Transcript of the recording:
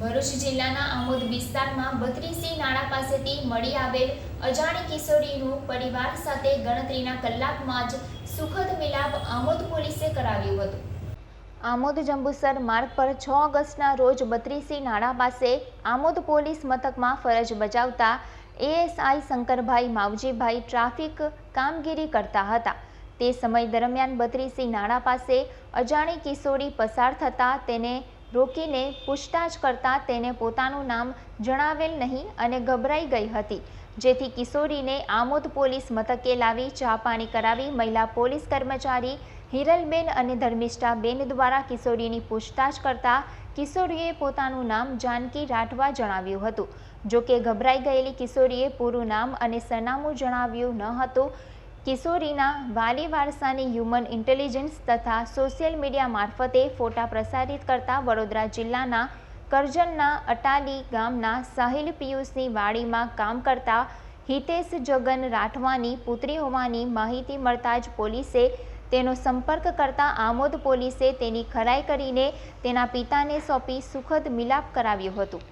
ભરૂચ જિલ્લાના આમોદ વિસ્તારમાં બત્રીસી નાળા પાસેથી મળી આવેલ અજાણી કિશોરીનું પરિવાર સાથે ગણતરીના કલાકમાં જ સુખદ મિલાપ આમોદ પોલીસે કરાવ્યું હતું. આમોદ જંબુસર માર્ગ પર છ ઓગસ્ટના રોજ બત્રીસી નાળા પાસે આમોદ પોલીસ મથકમાં ફરજ બજાવતા એએસઆઈ શંકરભાઈ માવજીભાઈ ટ્રાફિક કામગીરી કરતા હતા. તે સમય દરમિયાન બત્રીસી નાળા પાસે અજાણી કિશોરી પસાર થતાં તેને રોકીને પૂછતાછ કરતા તેને પોતાનું નામ જણાવેલ નહીં અને ગભરાઈ ગઈ હતી. જેથી કિશોરીને આમોદ પોલીસ મથકે લાવી ચા પાણી કરાવી મહિલા પોલીસ કર્મચારી હિરલબેન અને ધર્મિષ્ઠાબેન દ્વારા કિશોરીની પૂછતાછ કરતા કિશોરીએ પોતાનું નામ જાનકી રાઠવા જણાવ્યું હતું. જોકે ગભરાઈ ગયેલી કિશોરીએ પૂરું નામ અને સરનામું જણાવ્યું ન હતું. કિશોરીના વાલી વારસાની હ્યુમન ઇન્ટેલિજન્સ તથા સોશિયલ મીડિયા મારફતે ફોટા પ્રસારિત કરતા વડોદરા જિલ્લાના કરજણના અટાલી ગામના સાહિલ પિયુષની વાડીમાં કામ કરતા હિતેશ જગન રાઠવાની પુત્રી હોવાની માહિતી મળતા જ પોલીસે તેનો સંપર્ક કરતા આમોદ પોલીસે તેની ખરાઈ કરીને તેના પિતાને સોંપી સુખદ મિલાપ કરાવ્યું હતું.